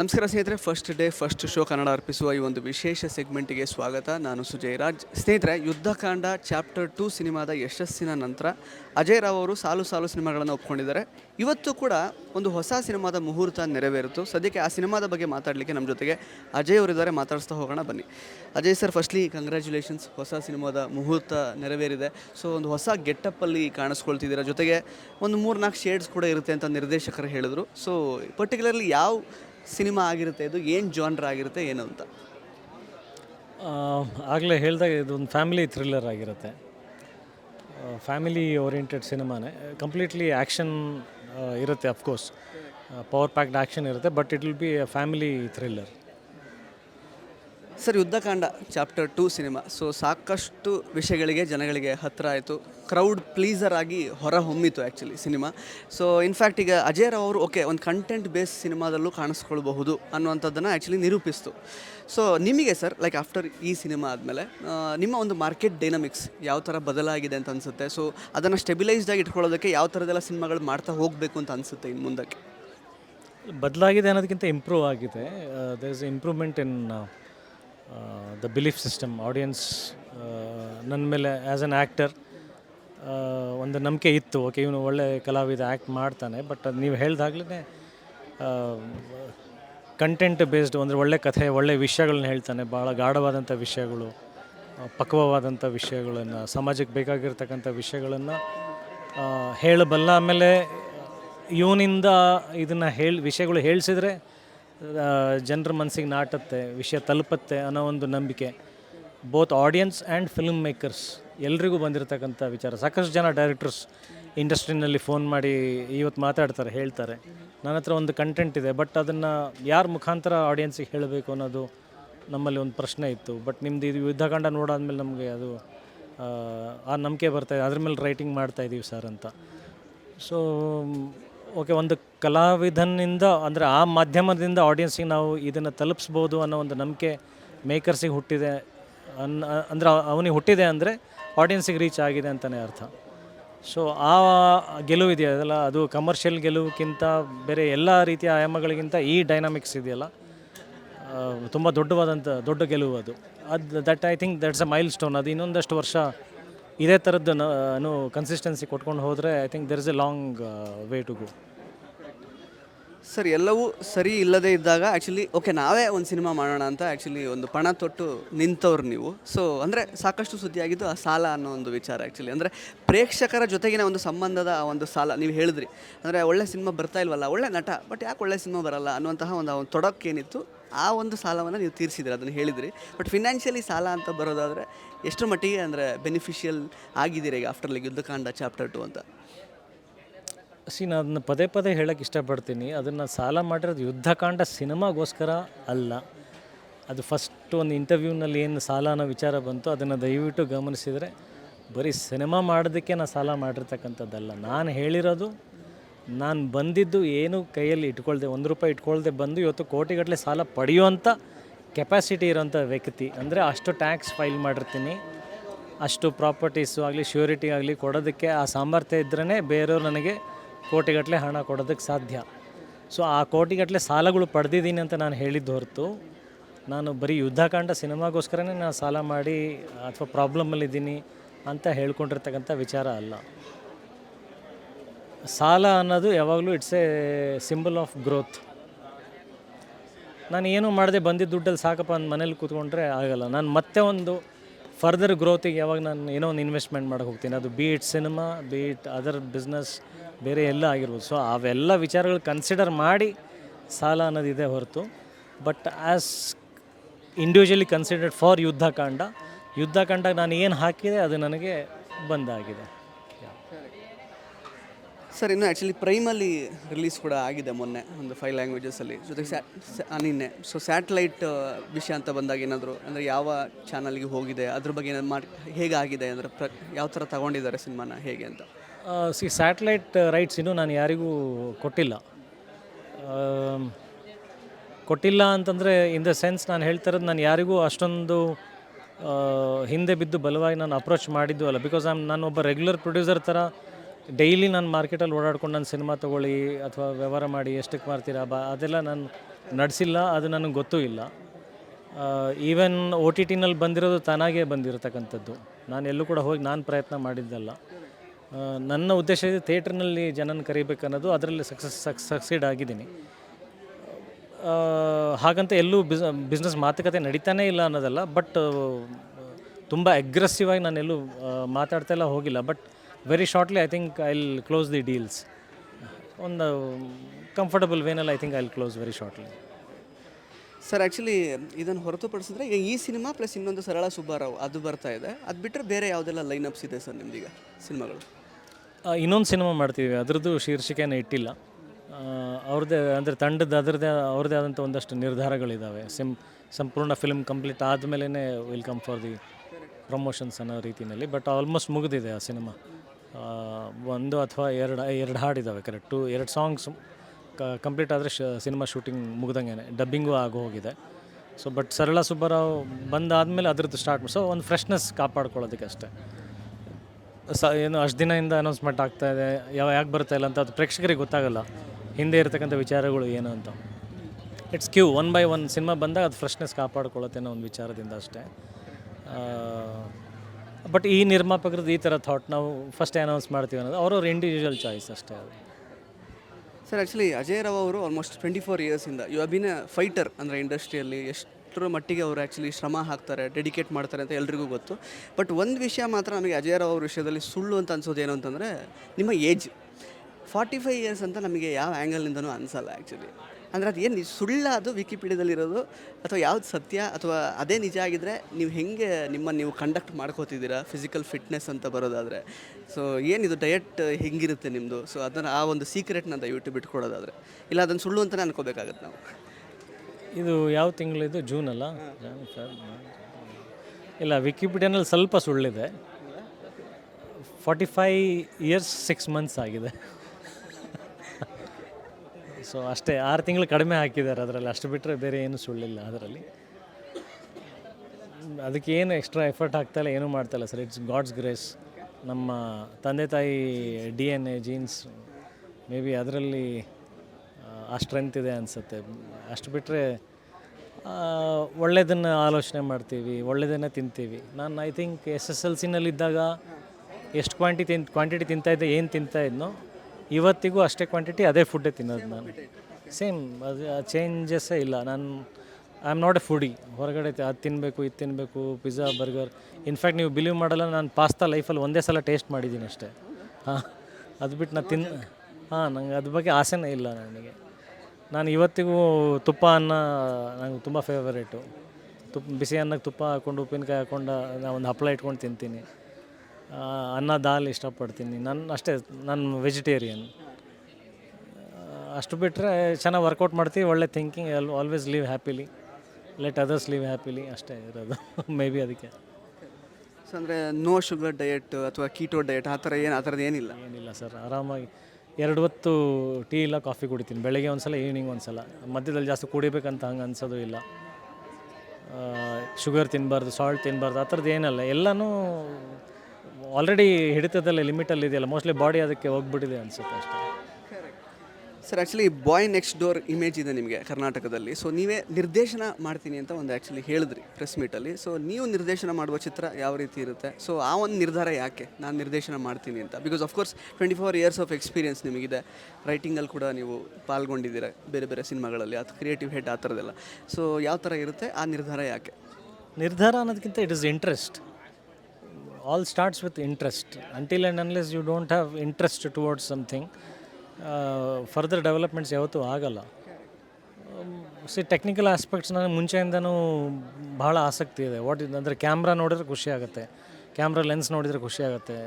ನಮಸ್ಕಾರ ಸ್ನೇಹಿತರೆ first day first show Kannada ಅರ್ಪಿಸುವ ಈ ಒಂದು ವಿಶೇಷ ಸೆಗ್ಮೆಂಟಿಗೆ ಸ್ವಾಗತ. ನಾನು ಸುಜಯ್ ರಾಜ್. ಸ್ನೇಹಿತರೆ, ಯುದ್ಧಕಾಂಡ ಚಾಪ್ಟರ್ ಟು ಸಿನಿಮಾದ ಯಶಸ್ಸಿನ ನಂತರ ಅಜಯ್ ರಾವ್ ಅವರು ಸಾಲು ಸಾಲು ಸಿನಿಮಾಗಳನ್ನು ಒಪ್ಕೊಂಡಿದ್ದಾರೆ. ಇವತ್ತು ಕೂಡ ಒಂದು ಹೊಸ ಸಿನಿಮಾದ ಮುಹೂರ್ತ ನೆರವೇರಿತು. ಸದ್ಯಕ್ಕೆ ಆ ಸಿನಿಮಾದ ಬಗ್ಗೆ ಮಾತಾಡಲಿಕ್ಕೆ ನಮ್ಮ ಜೊತೆಗೆ ಅಜಯ್ ಅವರಿದ್ದಾರೆ ಮಾತಾಡಿಸ್ತಾ ಹೋಗೋಣ, ಬನ್ನಿ. ಅಜಯ್ ಸರ್ ಫಸ್ಟ್ಲಿ ಕಂಗ್ರ್ಯಾಚುಲೇಷನ್ಸ್ ಹೊಸ ಸಿನಿಮಾದ ಮುಹೂರ್ತ ನೆರವೇರಿದೆ. ಸೊ ಒಂದು ಹೊಸ ಗೆಟಪ್ಪಲ್ಲಿ ಕಾಣಿಸ್ಕೊಳ್ತಿದ್ದೀರಾ? ಜೊತೆಗೆ ಒಂದು ಮೂರು ನಾಲ್ಕು ಶೇಡ್ಸ್ ಕೂಡ ಇರುತ್ತೆ ಅಂತ ನಿರ್ದೇಶಕರು ಹೇಳಿದರು. ಸೊ ಪರ್ಟಿಕ್ಯುಲರ್ಲಿ ಯಾವ ಸಿನಿಮಾ ಆಗಿರುತ್ತೆ, ಇದು ಏನು ಜಾನ್ರ್ ಆಗಿರುತ್ತೆ, ಏನು ಅಂತ? ಆಗಲೇ ಹೇಳಿದಾಗ ಇದು ಒಂದು ಫ್ಯಾಮಿಲಿ ಥ್ರಿಲ್ಲರ್ ಆಗಿರುತ್ತೆ. ಫ್ಯಾಮಿಲಿ ಓರಿಯೆಂಟೆಡ್ ಸಿನಿಮಾನೇ ಕಂಪ್ಲೀಟ್ಲಿ ಆ್ಯಕ್ಷನ್ ಇರುತ್ತೆ of course power packed action ಇರುತ್ತೆ but it will be a family thriller sir Yuddhakaanda chapter two cinema so ಸಾಕಷ್ಟು ವಿಷಯಗಳಿಗೆ, ಜನಗಳಿಗೆ ಹತ್ತಿರ ಆಯಿತು. ಕ್ರೌಡ್ ಪ್ಲೀಸರ್ ಆಗಿ ಹೊರ ಹೊಮ್ಮಿತು actually cinema so in fact ಈಗ ಅಜಯ್ ರಾವ್ ಅವರು ಓಕೆ ಒಂದು ಕಂಟೆಂಟ್ ಬೇಸ್ ಸಿನಿಮಾದಲ್ಲೂ ಕಾಣಿಸ್ಕೊಳ್ಬಹುದು ಅನ್ನುವಂಥದ್ದನ್ನು ಆ್ಯಕ್ಚುಲಿ ನಿರೂಪಿಸ್ತು. ಸೊ ನಿಮಗೆ ಸರ್ ಲೈಕ್ ಆಫ್ಟರ್ ಈ ಸಿನಿಮಾ ಆದಮೇಲೆ ನಿಮ್ಮ ಒಂದು ಮಾರ್ಕೆಟ್ ಡೈನಮಿಕ್ಸ್ ಯಾವ ಥರ ಬದಲಾಗಿದೆ ಅಂತ ಅನಿಸುತ್ತೆ? ಸೊ ಅದನ್ನು ಸ್ಟೆಬಿಲೈಸ್ಡ್ ಆಗಿ ಇಟ್ಕೊಳ್ಳೋದಕ್ಕೆ ಯಾವ ಥರದೆಲ್ಲ ಸಿನಿಮಾಗಳು ಮಾಡ್ತಾ ಹೋಗಬೇಕು ಅಂತ ಅನಿಸುತ್ತೆ ಇನ್ನು ಮುಂದಕ್ಕೆ? ಬದಲಾಗಿದೆ ಅನ್ನೋದಕ್ಕಿಂತ ಇಂಪ್ರೂವ್ ಆಗಿದೆ. There is improvement in the belief system audience ನನ್ನ ಮೇಲೆ ಆ್ಯಸ್ ಅನ್ ಆ್ಯಕ್ಟರ್ ಒಂದು ನಂಬಿಕೆ ಇತ್ತು. ಓಕೆ ಇವನು ಒಳ್ಳೆ ಕಲಾವಿದ ಆ್ಯಕ್ಟ್ ಮಾಡ್ತಾನೆ. ಬಟ್ ಅದು ನೀವು ಹೇಳ್ದಾಗ್ಲೇ ಕಂಟೆಂಟ್ ಬೇಸ್ಡ್ ಅಂದರೆ ಒಳ್ಳೆ ಕಥೆ ಒಳ್ಳೆ ವಿಷಯಗಳನ್ನ ಹೇಳ್ತಾನೆ. ಭಾಳ ಗಾಢವಾದಂಥ ವಿಷಯಗಳು ಆ, ಪಕ್ವವಾದಂಥ ವಿಷಯಗಳನ್ನು ಸಮಾಜಕ್ಕೆ ಬೇಕಾಗಿರ್ತಕ್ಕಂಥ ವಿಷಯಗಳನ್ನು ಹೇಳಬಲ್ಲ. ಆಮೇಲೆ ಇವನಿಂದ ಇದನ್ನು ಹೇಳಿ ವಿಷಯಗಳು ಹೇಳಿಸಿದ್ರೆ ಜನರ ಮನಸ್ಸಿಗೆ ನಾಟುತ್ತೆ ವಿಷಯ ತಲುಪತ್ತೆ ಅನ್ನೋ ಒಂದು ನಂಬಿಕೆ. Both audience and film makers ಎಲ್ರಿಗೂ ಬಂದಿರತಕ್ಕಂಥ ವಿಚಾರ. ಸಾಕಷ್ಟು ಜನ ಡೈರೆಕ್ಟರ್ಸ್ ಇಂಡಸ್ಟ್ರಿನಲ್ಲಿ ಫೋನ್ ಮಾಡಿ ಇವತ್ತು ಮಾತಾಡ್ತಾರೆ ಹೇಳ್ತಾರೆ. ನನ್ನ ಹತ್ರ ಒಂದು ಕಂಟೆಂಟ್ ಇದೆ ಬಟ್ ಅದನ್ನು ಯಾರ ಮುಖಾಂತರ ಆಡಿಯನ್ಸಿಗೆ ಹೇಳಬೇಕು ಅನ್ನೋದು ನಮ್ಮಲ್ಲಿ ಒಂದು ಪ್ರಶ್ನೆ ಇತ್ತು. ಬಟ್ ನಿಮ್ಮದು ಇದು ಯುದ್ಧಕಾಂಡ ನೋಡಾದ್ಮೇಲೆ ನಮಗೆ ಅದು ಆ, ನಂಬಿಕೆ ಬರ್ತಾಯಿದೆ ಅದ್ರ ಮೇಲೆ ರೈಟಿಂಗ್ ಮಾಡ್ತಾ ಇದ್ದೀವಿ ಸರ್ ಅಂತ. ಸೊ ಓಕೆ ಒಂದು ಕಲಾವಿದನಿಂದ, ಅಂದರೆ ಆ ಮಾಧ್ಯಮದಿಂದ ಆಡಿಯನ್ಸಿಗೆ ನಾವು ಇದನ್ನು ತಲುಪಿಸ್ಬೋದು ಅನ್ನೋ ಒಂದು ನಂಬಿಕೆ ಮೇಕರ್ಸಿಗೆ ಹುಟ್ಟಿದೆ ಅನ್, ಅಂದ್ರೆ ಅವನಿಗೆ ಹುಟ್ಟಿದೆ ಅಂದರೆ ಆಡಿಯನ್ಸಿಗೆ ರೀಚ್ ಆಗಿದೆ ಅಂತಲೇ ಅರ್ಥ. ಸೊ ಆ ಗೆಲುವು ಇದೆಯಲ್ಲ ಅದು ಕಮರ್ಷಿಯಲ್ ಗೆಲುವುಕ್ಕಿಂತ ಬೇರೆ ಎಲ್ಲ ರೀತಿಯ ಆಯಾಮಗಳಿಗಿಂತ ಈ ಡೈನಾಮಿಕ್ಸ್ ಇದೆಯಲ್ಲ? ತುಂಬ ದೊಡ್ಡವಾದಂಥ ದೊಡ್ಡ ಗೆಲುವು ಅದು. ಅದು that I think that's a milestone ಅದು ಇನ್ನೊಂದಷ್ಟು ವರ್ಷ ಇದೇ ಥರದ್ದು ಕನ್ಸಿಸ್ಟೆನ್ಸಿ ಕೊಟ್ಕೊಂಡು ಹೋದರೆ I think there is a long way to go sir, ಎಲ್ಲವೂ ಸರಿ ಇಲ್ಲದೇ ಇದ್ದಾಗ ಆ್ಯಕ್ಚುಲಿ ಓಕೆ ನಾವೇ ಒಂದು ಸಿನಿಮಾ ಮಾಡೋಣ ಅಂತ ಆ್ಯಕ್ಚುಲಿ ಒಂದು ಪಣ ತೊಟ್ಟು ನಿಂತವ್ರು ನೀವು. ಸೊ ಅಂದರೆ ಸಾಕಷ್ಟು ಸುದ್ದಿಯಾಗಿದ್ದು ಆ ಸಾಲ ಅನ್ನೋ ಒಂದು ವಿಚಾರ ಆ್ಯಕ್ಚುಲಿ ಅಂದರೆ ಪ್ರೇಕ್ಷಕರ ಜೊತೆಗಿನ ಒಂದು ಸಂಬಂಧದ ಆ ಒಂದು ಸಾಲ, ನೀವು ಹೇಳಿದ್ರಿ. ಅಂದರೆ ಒಳ್ಳೆ ಸಿನಿಮಾ ಬರ್ತಾ ಇಲ್ವಲ್ಲ, ಒಳ್ಳೆ ನಟ ಬಟ್ ಯಾಕೆ ಒಳ್ಳೆ ಸಿನಿಮಾ ಬರಲ್ಲ ಅನ್ನುವಂತಹ ಒಂದು ಒಂದು ತೊಡಕ್ಕೇನಿತ್ತು ಆ ಒಂದು ಸಾಲವನ್ನು ನೀವು ತೀರಿಸಿದ್ರಿ, ಅದನ್ನು ಹೇಳಿದ್ರಿ. ಬಟ್ ಫಿನಾನ್ಷಿಯಲಿ ಸಾಲ ಅಂತ ಬರೋದಾದರೆ ಎಷ್ಟು ಮಟ್ಟಿಗೆ ಅಂದರೆ ಬೆನಿಫಿಷಿಯಲ್ ಆಗಿದ್ದೀರಿ ಈಗ after like Yuddhakanda chapter two ಅಂತ? ಸಿ ನಾನು ಪದೇ ಪದೇ ಹೇಳೋಕ್ಕೆ ಇಷ್ಟಪಡ್ತೀನಿ. ಅದನ್ನು ಸಾಲ ಮಾಡಿರೋದು ಯುದ್ಧಕಾಂಡ ಸಿನಿಮಾಗೋಸ್ಕರ ಅಲ್ಲ. ಅದು ಫಸ್ಟ್ ಒಂದು ಇಂಟರ್ವ್ಯೂನಲ್ಲಿ ಏನು ಸಾಲ ಅನ್ನೋ ವಿಚಾರ ಬಂತು ಅದನ್ನು ದಯವಿಟ್ಟು ಗಮನಿಸಿದರೆ ಬರೀ ಸಿನಿಮಾ ಮಾಡೋದಕ್ಕೆ ನಾನು ಸಾಲ ಮಾಡಿರ್ತಕ್ಕಂಥದ್ದಲ್ಲ. ನಾನು ಹೇಳಿರೋದು, ನಾನು ಬಂದಿದ್ದು ಏನು ಕೈಯಲ್ಲಿ ಇಟ್ಕೊಳ್ದೆ, ಒಂದು ರೂಪಾಯಿ ಇಟ್ಕೊಳ್ದೆ ಬಂದು ಇವತ್ತು ಕೋಟಿಗಟ್ಟಲೆ ಸಾಲ ಪಡೆಯುವಂಥ ಕೆಪಾಸಿಟಿ ಇರೋಂಥ ವ್ಯಕ್ತಿ. ಅಂದರೆ ಅಷ್ಟು ಟ್ಯಾಕ್ಸ್ ಫೈಲ್ ಮಾಡಿರ್ತೀನಿ. ಅಷ್ಟು ಪ್ರಾಪರ್ಟೀಸು ಆಗಲಿ ಶ್ಯೂರಿಟಿ ಆಗಲಿ ಕೊಡೋದಕ್ಕೆ ಆ ಸಾಮರ್ಥ್ಯ ಇದ್ರೇ ಬೇರೆಯವ್ರು ನನಗೆ ಕೋಟಿಗಟ್ಟಲೆ ಹಣ ಕೊಡೋದಕ್ಕೆ ಸಾಧ್ಯ. ಸೊ ಆ ಕೋಟಿಗಟ್ಟಲೆ ಸಾಲಗಳು ಪಡೆದಿದ್ದೀನಿ ಅಂತ ನಾನು ಹೇಳಿದ್ದು ಹೊರತು, ನಾನು ಬರೀ ಯುದ್ಧಕಾಂಡ ಸಿನಿಮಾಗೋಸ್ಕರನೇ ನಾನು ಸಾಲ ಮಾಡಿ ಅಥವಾ ಪ್ರಾಬ್ಲಮಲ್ಲಿದ್ದೀನಿ ಅಂತ ಹೇಳ್ಕೊಂಡಿರ್ತಕ್ಕಂಥ ವಿಚಾರ ಅಲ್ಲ. ಸಾಲ ಅನ್ನೋದು ಯಾವಾಗಲೂ it's a symbol of growth ನಾನು ಏನು ಮಾಡದೆ ಬಂದಿದ್ದ ದುಡ್ಡಲ್ಲಿ ಸಾಕಪ್ಪ ಅಂತ ಮನೇಲಿ ಕೂತ್ಕೊಂಡ್ರೆ ಆಗಲ್ಲ. ನಾನು ಮತ್ತೆ ಒಂದು ಫರ್ದರ್ ಗ್ರೋತಿಗೆ ಯಾವಾಗ ನಾನು ಏನೋ ಒಂದು ಇನ್ವೆಸ್ಟ್ಮೆಂಟ್ ಮಾಡೋಕೆ ಹೋಗ್ತೀನಿ. ಅದು be it cinema be it other business ಬೇರೆ ಎಲ್ಲ ಆಗಿರ್ಬೋದು. ಸೊ ಅವೆಲ್ಲ ವಿಚಾರಗಳು ಕನ್ಸಿಡರ್ ಮಾಡಿ ಸಾಲ ಅನ್ನೋದಿದೆ ಹೊರತು. But as individually considered for Yuddhakaanda Yuddhakaanda ನಾನು ಏನು ಹಾಕಿದೆ ಅದು ನನಗೆ ಬಂದಾಗಿದೆ. ಸರ್, ಇನ್ನು ಆ್ಯಕ್ಚುಲಿ ಪ್ರೈಮಲ್ಲಿ ರಿಲೀಸ್ ಕೂಡ ಆಗಿದೆ ಮೊನ್ನೆ ಒಂದು ಫೈವ್ ಲ್ಯಾಂಗ್ವೇಜಸಲ್ಲಿ ಜೊತೆಗೆ ಸ್ಯಾ ನಿನ್ನೆ. ಸೊ ಸ್ಯಾಟಲೈಟ್ ವಿಷಯ ಅಂತ ಬಂದಾಗ ಏನಾದರೂ, ಅಂದರೆ ಯಾವ ಚಾನಲ್ಗೆ ಹೋಗಿದೆ, ಅದ್ರ ಬಗ್ಗೆ ಏನಾದ್ರು ಮಾಡಿ, ಹೇಗಾಗಿದೆ ಅಂದರೆ ಪ್ರ, ಯಾವ ಥರ ತಗೊಂಡಿದ್ದಾರೆ ಸಿನಿಮಾನ, ಹೇಗೆ ಅಂತ? ಸಿ ಸ್ಯಾಟಲೈಟ್ ರೈಟ್ಸ್ ಇನ್ನೂ ನಾನು ಯಾರಿಗೂ ಕೊಟ್ಟಿಲ್ಲ. ಕೊಟ್ಟಿಲ್ಲ ಅಂತಂದರೆ ಇನ್ ದ ಸೆನ್ಸ್ ನಾನು ಹೇಳ್ತಾ ಇರೋದು ನಾನು ಯಾರಿಗೂ ಅಷ್ಟೊಂದು ಹಿಂದೆ ಬಿದ್ದು ಬಲವಾಗಿ ನಾನು ಅಪ್ರೋಚ್ ಮಾಡಿದ್ದು ಅಲ್ಲ. ಬಿಕಾಸ್ ಐಮ್ ನಾನು ಒಬ್ಬ ರೆಗ್ಯುಲರ್ ಪ್ರೊಡ್ಯೂಸರ್ ಥರ ಡೈಲಿ ನಾನು ಮಾರ್ಕೆಟಲ್ಲಿ ಓಡಾಡ್ಕೊಂಡು ನಾನು ಸಿನಿಮಾ ತೊಗೊಳ್ಳಿ ಅಥವಾ ವ್ಯವಹಾರ ಮಾಡಿ ಎಷ್ಟಕ್ಕೆ ಮಾಡ್ತೀರಾ ಬಾ, ಅದೆಲ್ಲ ನಾನು ನಡೆಸಿಲ್ಲ, ಅದು ನನಗೆ ಗೊತ್ತೂ ಇಲ್ಲ. ಈವನ್ ಓ ಟಿ ಟಿನಲ್ಲಿ ಬಂದಿರೋದು ತಾನಾಗೇ ಬಂದಿರತಕ್ಕಂಥದ್ದು. ನಾನು ಎಲ್ಲೂ ಕೂಡ ಹೋಗಿ ನಾನು ಪ್ರಯತ್ನ ಮಾಡಿದ್ದಲ್ಲ. ನನ್ನ ಉದ್ದೇಶ ಇದೆ ಥಿಯೇಟ್ರ್ನಲ್ಲಿ ಜನನ ಕರಿಬೇಕನ್ನೋದು, ಅದರಲ್ಲಿ ಸಕ್ಸಸ್, ಸಕ್ಸ್, ಸಕ್ಸೀಡ್ ಆಗಿದ್ದೀನಿ. ಹಾಗಂತ ಎಲ್ಲೂ ಬಿಸ್, ಬಿಸ್ನೆಸ್ ಮಾತುಕತೆ ನಡೀತಾನೇ ಇಲ್ಲ ಅನ್ನೋದಲ್ಲ, ಬಟ್ ತುಂಬ ಅಗ್ರೆಸಿವ್ ಆಗಿ ನಾನು ಎಲ್ಲೂ ಮಾತಾಡ್ತಾ ಎಲ್ಲ ಹೋಗಿಲ್ಲ. But very shortly I think I will close the deals ಒಂದು comfortable ವೇನಲ್ಲಿ I think I will close very shortly sir actually ಇದನ್ನು ಹೊರತುಪಡಿಸಿದ್ರೆ, ಈಗ ಈ ಸಿನಿಮಾ ಪ್ಲಸ್ ಇನ್ನೊಂದು ಸರಳ ಸುಬ್ಬಾರಾವ್ ಅದು ಬರ್ತಾ ಇದೆ. ಅದು ಬಿಟ್ಟರೆ ಬೇರೆ ಯಾವುದೆಲ್ಲ ಲೈನಪ್ಸ್ ಇದೆ ಸರ್ ನಿಮ್ದೀಗ, ಸಿನಿಮಾಗಳು? ಇನ್ನೊಂದು ಸಿನಿಮಾ ಮಾಡ್ತೀವಿ. ಅದರದ್ದು ಶೀರ್ಷಿಕೆನ ಇಟ್ಟಿಲ್ಲ. ಅವ್ರದ್ದೇ ಅಂದರೆ ತಂಡದ ಅದರದ್ದೇ ಅವ್ರದ್ದೇ ಆದಂಥ ಒಂದಷ್ಟು ನಿರ್ಧಾರಗಳಿದ್ದಾವೆ ಸಿಮ್ ಸಂಪೂರ್ಣ film complete ಆದಮೇಲೇ will come for the promotions ಅನ್ನೋ ರೀತಿಯಲ್ಲಿ ಬಟ್ ಆಲ್ಮೋಸ್ಟ್ ಮುಗಿದಿದೆ ಆ ಸಿನಿಮಾ. ಒಂದು ಅಥವಾ ಎರಡು ಎರಡು ಹಾಡಿದ್ದಾವೆ ಕರೆಕ್ಟ್ ಎರಡು ಸಾಂಗ್ಸ್ ಕಂಪ್ಲೀಟ್ ಆದರೆ ಶ, ಸಿನಿಮಾ ಶೂಟಿಂಗ್ ಮುಗ್ದಂಗೆ ಡಬ್ಬಿಂಗು ಆಗೋ ಹೋಗಿದೆ. ಸೊ ಬಟ್ ಸರಳ ಸುಬ್ಬರಾವ್ ಬಂದಾದಮೇಲೆ ಅದ್ರದ್ದು ಸ್ಟಾರ್ಟ್ ಸೊ ಒಂದು ಫ್ರೆಶ್ನೆಸ್ ಕಾಪಾಡ್ಕೊಳ್ಳೋದಕ್ಕೆ ಅಷ್ಟೇ. ಸ ಏನು ಅಷ್ಟು ದಿನದಿಂದ ಅನೌನ್ಸ್ಮೆಂಟ್ ಆಗ್ತಾ ಇದೆ. ಯಾವ ಯಾಕೆ ಬರ್ತಾ ಇಲ್ಲ ಅಂತ ಅದು ಪ್ರೇಕ್ಷಕರಿಗೆ ಗೊತ್ತಾಗಲ್ಲ. ಹಿಂದೆ ಇರತಕ್ಕಂಥ ವಿಚಾರಗಳು ಏನು ಅಂತ. It's queue one by one cinema ಬಂದಾಗ ಅದು ಫ್ರೆಶ್ನೆಸ್ ಕಾಪಾಡ್ಕೊಳ್ಳುತ್ತೆ ಅನ್ನೋ ಒಂದು ವಿಚಾರದಿಂದ ಅಷ್ಟೇ. ಬಟ್ ಈ ನಿರ್ಮಾಪಕರದ್ದು ಈ ಥರ ಥಾಟ್ ನಾವು ಫಸ್ಟ್ ಅನೌನ್ಸ್ ಮಾಡ್ತೀವಿ ಅನ್ನೋದು ಅವ್ರವ್ರ ಇಂಡಿವಿಜುವಲ್ ಚಾಯ್ಸ್ ಅಷ್ಟೇ ಅದು. ಸರ್ ಆ್ಯಕ್ಚುಲಿ ಅಜಯ್ ರಾವ್ ಅವರು ಆಲ್ಮೋಸ್ಟ್ ಟ್ವೆಂಟಿ ಫೋರ್ ಇಯರ್ಸಿಂದ ಯು ಬಿನ್ ಫೈಟರ್ ಅಂದರೆ ಇಂಡಸ್ಟ್ರಿಯಲ್ಲಿ ಎಷ್ಟರ ಮಟ್ಟಿಗೆ ಅವರು ಆ್ಯಕ್ಚುಲಿ ಶ್ರಮ ಹಾಕ್ತಾರೆ ಡೆಡಿಕೇಟ್ ಮಾಡ್ತಾರೆ ಅಂತ ಎಲ್ರಿಗೂ ಗೊತ್ತು. ಬಟ್ ಒಂದು ವಿಷಯ ಮಾತ್ರ ನಮಗೆ ಅಜಯ್ ರಾವ್ ಅವ್ರ ವಿಷಯದಲ್ಲಿ ಸುಳ್ಳು ಅಂತ ಅನ್ಸೋದು ಏನು ಅಂತಂದರೆ ನಿಮ್ಮ ಏಜ್ ಫಾರ್ಟಿ ಫೈವ್ ಇಯರ್ಸ್ ಅಂತ ನಮಗೆ ಯಾವ ಆ್ಯಂಗಲ್ನಿಂದನೂ ಅನಿಸಲ್ಲ ಆ್ಯಕ್ಚುಲಿ ಅಂದರೆ ಅದು ಏನು ಸುಳ್ಳ ಅದು ವಿಕಿಪೀಡಿಯಾದಲ್ಲಿರೋದು ಅಥವಾ ಯಾವ್ದು ಸತ್ಯ ಅಥವಾ ಅದೇ ನಿಜ ಆಗಿದ್ದರೆ ನೀವು ಹೆಂಗೆ ನಿಮ್ಮ ನೀವು ಕಂಡಕ್ಟ್ ಮಾಡ್ಕೋತಿದ್ದೀರಾ ಫಿಸಿಕಲ್ ಫಿಟ್ನೆಸ್ ಅಂತ ಬರೋದಾದರೆ. ಸೊ ಏನಿದು ಡಯಟ್ ಹೆಂಗಿರುತ್ತೆ ನಿಮ್ಮದು ಸೊ ಅದನ್ನು ಆ ಒಂದು ಸೀಕ್ರೆಟ್ನ ದಯವಿಟ್ಟು ಬಿಟ್ಕೊಡೋದಾದರೆ. ಇಲ್ಲ ಅದನ್ನು ಸುಳ್ಳು ಅಂತಲೇ ಅನ್ಕೋಬೇಕಾಗತ್ತೆ ನಾವು. ಇದು ಯಾವ ತಿಂಗಳು ಇದು? ಜೂನ್ ಅಲ್ಲ. ಇಲ್ಲ ವಿಕಿಪೀಡಿಯಾನಲ್ಲಿ ಸ್ವಲ್ಪ ಸುಳ್ಳಿದೆ. Forty five years six months ಆಗಿದೆ. ಸೊ ಅಷ್ಟೇ, ಆರು ತಿಂಗಳು ಕಡಿಮೆ ಹಾಕಿದ್ದಾರೆ ಅದರಲ್ಲಿ. ಅಷ್ಟು ಬಿಟ್ಟರೆ ಬೇರೆ ಏನು ಸುಳ್ಳಿಲ್ಲ ಅದರಲ್ಲಿ. ಅದಕ್ಕೆ ಏನು ಎಕ್ಸ್ಟ್ರಾ ಎಫರ್ಟ್ ಹಾಕ್ತಾಯಿಲ್ಲ ಏನೂ ಮಾಡ್ತಾಯಿಲ್ಲ ಸರ್. ಇಟ್ಸ್ ಗಾಡ್ಸ್ ಗ್ರೇಸ್ ನಮ್ಮ ತಂದೆ ತಾಯಿ D N A genes maybe ಅದರಲ್ಲಿ, ಆ ಸ್ಟ್ರೆಂತ್ ಇದೆ ಅನಿಸುತ್ತೆ. ಅಷ್ಟು ಬಿಟ್ಟರೆ ಒಳ್ಳೆಯದನ್ನು ಆಲೋಚನೆ ಮಾಡ್ತೀವಿ ಒಳ್ಳೆಯದನ್ನು ತಿಂತೀವಿ. ನಾನು I think S S L ಸಿನಲ್ಲಿದ್ದಾಗ ಎಷ್ಟು ಕ್ವಾಂಟಿಟಿ ತಿನ್ ಕ್ವಾಂಟಿಟಿ ತಿಂತಾಯಿದ್ದೆ ಏನು ತಿಂತಾಯಿದ್ನೋ ಇವತ್ತಿಗೂ ಅಷ್ಟೇ ಕ್ವಾಂಟಿಟಿ ಅದೇ ಫುಡ್ಡೇ ತಿನ್ನೋದು ನಾನು. ಸೇಮ್ ಅದು ಚೇಂಜಸ್ಸೇ ಇಲ್ಲ. ನಾನು I am not a foodie ಹೊರಗಡೆ ಅದು ತಿನ್ನಬೇಕು ಇದು ತಿನ್ನಬೇಕು ಪಿಜ್ಜಾ ಬರ್ಗರ್ ಇನ್ಫ್ಯಾಕ್ಟ್ ನೀವು ಬಿಲೀವ್ ಮಾಡಲ್ಲ, ನಾನು ಪಾಸ್ತಾ ಲೈಫಲ್ಲಿ ಒಂದೇ ಸಲ ಟೇಸ್ಟ್ ಮಾಡಿದ್ದೀನಿ ಅಷ್ಟೇ. ಹಾಂ, ಅದು ಬಿಟ್ಟು ನಾನು ತಿನ್, ಹಾಂ, ನಂಗೆ ಅದ್ರ ಬಗ್ಗೆ ಆಸೆನೇ ಇಲ್ಲ ನನಗೆ. ನಾನು ಇವತ್ತಿಗೂ ತುಪ್ಪ ಅನ್ನ ನನಗೆ ತುಂಬ ಫೇವರೇಟು ತುಪ್ಪ ಬಿಸಿ ಅನ್ನಕ್ಕೆ ತುಪ್ಪ ಹಾಕ್ಕೊಂಡು ಉಪ್ಪಿನಕಾಯಿ ಹಾಕ್ಕೊಂಡು ನಾನು ಒಂದು ಹಪ್ಪಳ ಇಟ್ಕೊಂಡು ತಿಂತೀನಿ. ಅನ್ನ ದಾಲ್ ಇಷ್ಟಪಡ್ತೀನಿ. ನನ್ನ ಅಷ್ಟೇ ನಾನು ವೆಜಿಟೇರಿಯನ್ ಅಷ್ಟು ಬಿಟ್ಟರೆ ಚೆನ್ನಾಗಿ ವರ್ಕೌಟ್ ಮಾಡ್ತೀವಿ ಒಳ್ಳೆ thinking always live happily let others live happily ಅಷ್ಟೇ ಇರೋದು. ಮೇ ಬಿ ಅದಕ್ಕೆ. ಸೊ ಅಂದರೆ ನೋ ಶುಗರ್ ಡಯಟ್ ಅಥವಾ ಕೀಟೋ ಡಯಟ್ ಆ ಥರ ಏನು ಆ ಥರದ್ದು ಏನಿಲ್ಲ? ಏನಿಲ್ಲ ಸರ್ ಆರಾಮಾಗಿ. ಎರಡು ಹೊತ್ತು ಟೀ ಇಲ್ಲ, ಕಾಫಿ ಕುಡಿತೀನಿ. ಬೆಳಗ್ಗೆ ಒಂದು ಸಲ ಈವ್ನಿಂಗ್ ಒಂದು ಸಲ ಮಧ್ಯದಲ್ಲಿ ಜಾಸ್ತಿ ಕುಡಿಬೇಕಂತ ಹಂಗೆ ಅನ್ಸೋದು ಇಲ್ಲ. ಶುಗರ್ ತಿನ್ನಬಾರ್ದು ಸಾಲ್ಟ್ ತಿನ್ನಬಾರ್ದು ಆ ಥರದ್ದು ಏನಲ್ಲ. ಎಲ್ಲನೂ ಆಲ್ರೆಡಿ ಹಿಡಿತದಲ್ಲೇ ಲಿಮಿಟಲ್ಲಿ ಇದೆಯಲ್ಲ ಮೋಸ್ಟ್ಲಿ ಬಾಡಿ ಅದಕ್ಕೆ ಹೋಗ್ಬಿಟ್ಟಿದೆ ಅನಿಸುತ್ತೆ ಅಷ್ಟೇ. Sir actually boy next door image ಇದೆ ನಿಮಗೆ ಕರ್ನಾಟಕದಲ್ಲಿ. ಸೊ ನೀವೇ ನಿರ್ದೇಶನ ಮಾಡ್ತೀನಿ ಅಂತ ಒಂದು ಆ್ಯಕ್ಚುಲಿ ಹೇಳಿದ್ರಿ ಪ್ರೆಸ್ ಮೀಟಲ್ಲಿ ಸೊ ನೀವು ನಿರ್ದೇಶನ ಮಾಡುವ ಚಿತ್ರ ಯಾವ ರೀತಿ ಇರುತ್ತೆ? ಸೊ ಆ ಒಂದು ನಿರ್ಧಾರ ಯಾಕೆ ನಾನು ನಿರ್ದೇಶನ ಮಾಡ್ತೀನಿ ಅಂತ? Because of course twenty four years of experience ನಿಮಗಿದೆ. ರೈಟಿಂಗಲ್ಲಿ ಕೂಡ ನೀವು ಪಾಲ್ಗೊಂಡಿದ್ದೀರ ಬೇರೆ ಬೇರೆ ಸಿನಿಮಾಗಳಲ್ಲಿ ಅಥವಾ ಕ್ರಿಯೇಟಿವ್ ಹೆಡ್ ಆ ಥರದ್ದೆಲ್ಲ. ಸೊ ಯಾವ ಥರ ಇರುತ್ತೆ? ಆ ನಿರ್ಧಾರ ಯಾಕೆ? ನಿರ್ಧಾರ ಅನ್ನೋದಕ್ಕಿಂತ it is interest all starts with interest until and unless you don't have interest towards something further developments ಯಾವತ್ತೂ ಆಗಲ್ಲ. ಸಿ ಟೆಕ್ನಿಕಲ್ ಆಸ್ಪೆಕ್ಟ್ಸ್ ನನಗೆ ಮುಂಚೆಯಿಂದನೂ ಭಾಳ ಆಸಕ್ತಿ ಇದೆ. ವಾಟ್ ಇದು ಅಂದರೆ ಕ್ಯಾಮ್ರಾ ನೋಡಿದ್ರೆ ಖುಷಿ ಆಗುತ್ತೆ. ಕ್ಯಾಮ್ರಾ ಲೆನ್ಸ್ ನೋಡಿದರೆ ಖುಷಿ ಆಗುತ್ತೆ.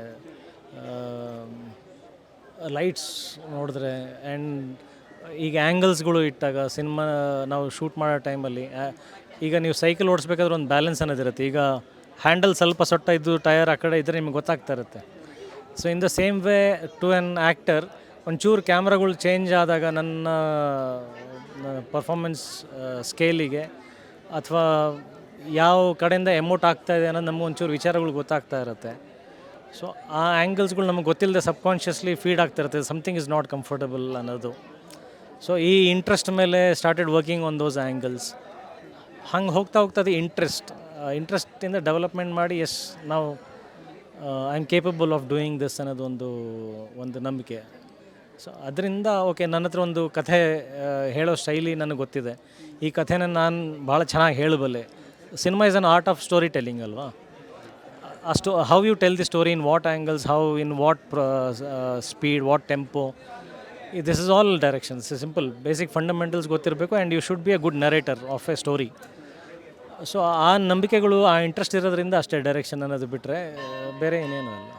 ಲೈಟ್ಸ್ ನೋಡಿದ್ರೆ ಆ್ಯಂಡ್ ಈಗ ಆ್ಯಂಗಲ್ಸ್ಗಳು ಇಟ್ಟಾಗ ಸಿನಿಮಾ ನಾವು ಶೂಟ್ ಮಾಡೋ ಟೈಮಲ್ಲಿ ಈಗ ನೀವು ಸೈಕಲ್ ಓಡಿಸ್ಬೇಕಾದ್ರೆ ಒಂದು ಬ್ಯಾಲೆನ್ಸ್ ಅನ್ನೋದಿರುತ್ತೆ ಈಗ ಹ್ಯಾಂಡಲ್ ಸ್ವಲ್ಪ ಸೊಟ್ಟ ಇದ್ದು ಟಯರ್ ಆ ಕಡೆ ಇದ್ದರೆ ನಿಮ್ಗೆ ಗೊತ್ತಾಗ್ತಾ ಇರುತ್ತೆ. So in the same way to an actor ಒಂಚೂರು ಕ್ಯಾಮ್ರಾಗಳು ಚೇಂಜ್ ಆದಾಗ ನನ್ನ ಪರ್ಫಾರ್ಮೆನ್ಸ್ ಸ್ಕೇಲಿಗೆ ಅಥವಾ ಯಾವ ಕಡೆಯಿಂದ ಎಮೋಟ್ ಆಗ್ತಾ ಇದೆ ಅನ್ನೋದು ನಮ್ಗೆ ಒಂಚೂರು ವಿಚಾರಗಳು ಗೊತ್ತಾಗ್ತಾ ಇರುತ್ತೆ. ಸೊ ಆ ಆ್ಯಂಗಲ್ಸ್ಗಳು ನಮಗೆ ಗೊತ್ತಿಲ್ಲದೆ ಸಬ್ಕಾನ್ಷಿಯಸ್ಲಿ ಫೀಡ್ ಆಗ್ತಾ ಇರುತ್ತೆ. ಸಮಥಿಂಗ್ ಇಸ್ ನಾಟ್ ಕಂಫರ್ಟಬಲ್ ಅನ್ನೋದು. ಸೊ ಈ ಇಂಟ್ರೆಸ್ಟ್ ಮೇಲೆ started working on those angles ಹಂಗೆ ಹೋಗ್ತಾ ಹೋಗ್ತಾ ಅದು ಇಂಟ್ರೆಸ್ಟ್ ಇಂಟ್ರೆಸ್ಟಿಂದ ಡೆವಲಪ್ಮೆಂಟ್ ಮಾಡಿ ಎಸ್ ನಾವು I am capable of doing this ಅನ್ನೋದು ಒಂದು ಒಂದು ನಂಬಿಕೆ. ಸೊ ಅದರಿಂದ ಓಕೆ ನನ್ನ ಹತ್ರ ಒಂದು ಕಥೆ ಹೇಳೋ ಶೈಲಿ ನನಗೆ ಗೊತ್ತಿದೆ. ಈ ಕಥೆನ ನಾನು ಭಾಳ ಚೆನ್ನಾಗಿ ಹೇಳಬಲ್ಲೆ. Cinema is an art of story telling ಅಲ್ವಾ ಅಷ್ಟು how you tell the story in what angles how in what speed what tempo this is all directions simple basic fundamentals ಗೊತ್ತಿರಬೇಕು and you should be a good narrator of a story so ಆ ನಂಬಿಕೆಗಳು, ಆ interest ಇರೋದ್ರಿಂದ ಅಷ್ಟೇ direction ಅನ್ನೋದು ಬಿಟ್ಟರೆ ಬೇರೆ ಏನೇನು ಅಲ್ಲ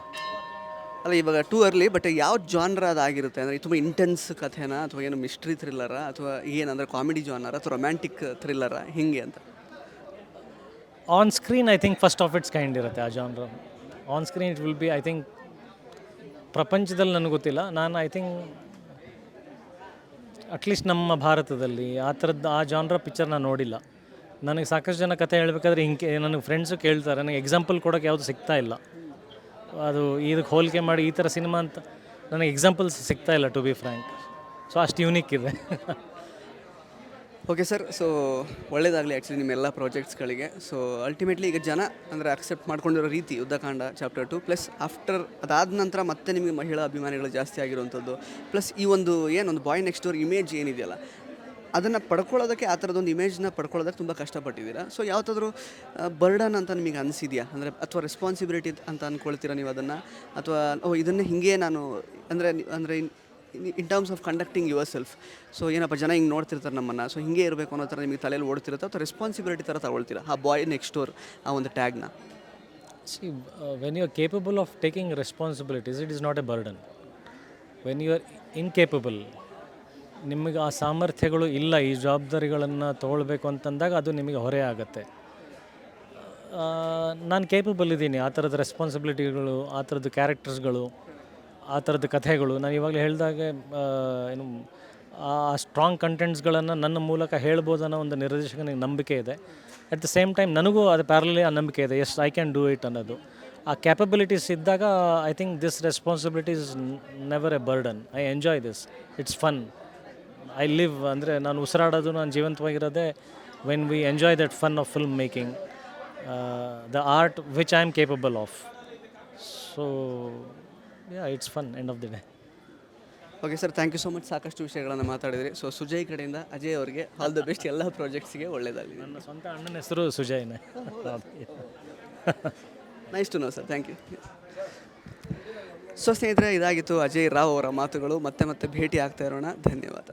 ಅಲ್ಲ, ಇವಾಗ ಟೂ ಅರ್ಲಿ ಬಟ್ ಯಾವ ಜಾನ್ರ ಅದಾಗಿರುತ್ತೆ? ಅಂದರೆ ತುಂಬ ಇಂಟೆನ್ಸ್ ಕಥೆನಾ? ಅಥವಾ ಏನು ಮಿಸ್ಟ್ರಿ ಥ್ರಿಲ್ಲರ ಅಥವಾ ಏನಂದರೆ ಕಾಮಿಡಿ ಜಾನರ ಅಥವಾ ರೊಮ್ಯಾಂಟಿಕ್ ಥ್ರಿಲ್ಲರ ಹಿಂಗೆ ಅಂತ. On screen I think first of its kind ಇರುತ್ತೆ ಆ genre on screen it will be I think ಪ್ರಪಂಚದಲ್ಲಿ ನನಗೆ ಗೊತ್ತಿಲ್ಲ. ನಾನು ಐ ಥಿಂಕ್ ಅಟ್ಲೀಸ್ಟ್ ನಮ್ಮ ಭಾರತದಲ್ಲಿ ಆ ಥರದ್ದು ಆ ಜಾನ್ರ ಪಿಕ್ಚರ್ ನಾನು ನೋಡಿಲ್ಲ. ನನಗೆ ಸಾಕಷ್ಟು ಜನ ಕತೆ ಹೇಳಬೇಕಾದ್ರೆ ಹಿಂಗೆ, ನನಗೆ ಫ್ರೆಂಡ್ಸು ಕೇಳ್ತಾರೆ. ನನಗೆ ಎಕ್ಸಾಂಪಲ್ ಕೊಡೋಕ್ಕೆ ಯಾವುದು ಸಿಗ್ತಾ ಇಲ್ಲ. ಅದು ಇದಕ್ಕೆ ಹೋಲಿಕೆ ಮಾಡಿ ಈ ಥರ ಸಿನಿಮಾ ಅಂತ ನನಗೆ ಎಕ್ಸಾಂಪಲ್ಸ್ ಸಿಗ್ತಾ ಇಲ್ಲ ಟು ಬಿ ಫ್ರ್ಯಾಂಕ್ ಸೊ ಅಷ್ಟು ಯೂನಿಕ್ ಇದೆ. ಓಕೆ ಸರ್ ಸೊ ಒಳ್ಳೇದಾಗಲಿ ಆ್ಯಕ್ಚುಲಿ ನಿಮ್ಮ ಎಲ್ಲ ಪ್ರಾಜೆಕ್ಟ್ಸ್ಗಳಿಗೆ ಸೊ ಅಲ್ಟಿಮೇಟ್ಲಿ ಈಗ ಜನ ಅಂದರೆ ಅಕ್ಸೆಪ್ಟ್ ಮಾಡ್ಕೊಂಡಿರೋ ರೀತಿ Yuddhakaanda chapter two plus after ಅದಾದ ನಂತರ ಮತ್ತೆ ನಿಮಗೆ ಮಹಿಳಾ ಅಭಿಮಾನಿಗಳು ಜಾಸ್ತಿ ಆಗಿರುವಂಥದ್ದು ಪ್ಲಸ್ ಈ ಒಂದು ಏನೊಂದು ಬಾಯ್ ನೆಕ್ಸ್ಟ್ ಡೋರ್ ಇಮೇಜ್ ಏನಿದೆಯಲ್ಲ ಅದನ್ನು ಪಡ್ಕೊಳ್ಳೋದಕ್ಕೆ ಆ ಥರದೊಂದು ಇಮೇಜ್ನ ಪಡ್ಕೊಳ್ಳೋದಕ್ಕೆ ತುಂಬ ಕಷ್ಟಪಟ್ಟಿದ್ದೀರಾ? ಸೊ ಯಾವತ್ತಾದರೂ ಬರ್ಡನ್ ಅಂತ ನಿಮಗೆ ಅನಿಸಿದೆಯಾ? ಅಂದರೆ ಅಥವಾ ರೆಸ್ಪಾನ್ಸಿಬಿಲಿಟಿ ಅಂತ ಅಂದ್ಕೊಳ್ತೀರಾ ನೀವು ಅದನ್ನು? ಅಥವಾ, ಓ, ಇದನ್ನು ಹಿಂಗೆ ನಾನು, ಅಂದರೆ ಅಂದರೆ in terms of conducting yourself so ಏನಪ್ಪ, ಜನ ಹಿಂಗೆ ನೋಡ್ತಿರ್ತಾರೆ ನಮ್ಮನ್ನು. ಸೊ ಹಿಂಗೆ ಇರಬೇಕು ಅನ್ನೋ ಥರ ನಿಮಗೆ ತಲೆಯಲ್ಲಿ ಓಡ್ತಿರುತ್ತೆ? ಅಥವಾ ರೆಸ್ಪಾನ್ಸಿಬಿಲಿಟಿ ಥರ ತಗೊಳ್ತೀರಾ? ಆ ಬಾಯ್ ನೆಕ್ಸ್ಟ್ ಡೋರ್ ಆ ಒಂದು ಟ್ಯಾಗ್ನ see when you are capable of taking responsibilities it it not a burden when you are incapable ನಿಮಗೆ ಆ ಸಾಮರ್ಥ್ಯಗಳು ಇಲ್ಲ ಈ ಜವಾಬ್ದಾರಿಗಳನ್ನು ತೊಗೊಳ್ಬೇಕು ಅಂತಂದಾಗ ಅದು ನಿಮಗೆ ಹೊರೆ ಆಗುತ್ತೆ. ನಾನು ಕೇಪಬಲ್ ಇದ್ದೀನಿ, ಆ ಥರದ ರೆಸ್ಪಾನ್ಸಿಬಿಲಿಟಿಗಳು ಆ ಥರದ್ದು ಕ್ಯಾರೆಕ್ಟರ್ಸ್ಗಳು ಆ ಥರದ ಕಥೆಗಳು. ನಾನು ಇವಾಗಲೇ ಹೇಳಿದಾಗೆ ಏನು, ಆ ಸ್ಟ್ರಾಂಗ್ ಕಂಟೆಂಟ್ಸ್ಗಳನ್ನು ನನ್ನ ಮೂಲಕ ಹೇಳ್ಬೋದು ಅನ್ನೋ ಒಂದು ನಿರ್ದೇಶಕನಿಗೆ ನಂಬಿಕೆ ಇದೆ. ಅಟ್ ದ ಸೇಮ್ ಟೈಮ್ ನನಗೂ ಅದು ಪ್ಯಾರಲಿ ಆ ನಂಬಿಕೆ ಇದೆ. Yes I can do it ಅನ್ನೋದು. ಆ ಕ್ಯಾಪಬಿಲಿಟೀಸ್ ಇದ್ದಾಗ I think this responsibility is never a burden I enjoy this it's fun I live ಅಂದರೆ ನಾನು ಉಸಿರಾಡೋದು ನಾನು ಜೀವಂತವಾಗಿರೋದೇ when we enjoy that fun of film making the art which I am capable of so yeah it's fun end of the day okay sir thank you so much ಸಾಕಷ್ಟು ವಿಷಯಗಳನ್ನು ಮಾತಾಡಿದ್ರಿ. So Sujay ಕಡೆಯಿಂದ ಅಜಯ್ ಅವರಿಗೆ all the best ಎಲ್ಲ ಪ್ರಾಜೆಕ್ಟ್ಸ್ಗೆ ಒಳ್ಳೆಯದಾಗಲಿ ನನ್ನ ಸ್ವಂತ ಅಣ್ಣನ ಹೆಸರು ಸುಜಯ್ನೇ. Nice to know sir thank you so ಸ್ನೇಹಿತರೆ ಇದಾಗಿತ್ತು ಅಜಯ್ ರಾವ್ ಅವರ ಮಾತುಗಳು. ಮತ್ತೆ ಮತ್ತೆ ಭೇಟಿ ಆಗ್ತಾ ಇರೋಣ. ಧನ್ಯವಾದ.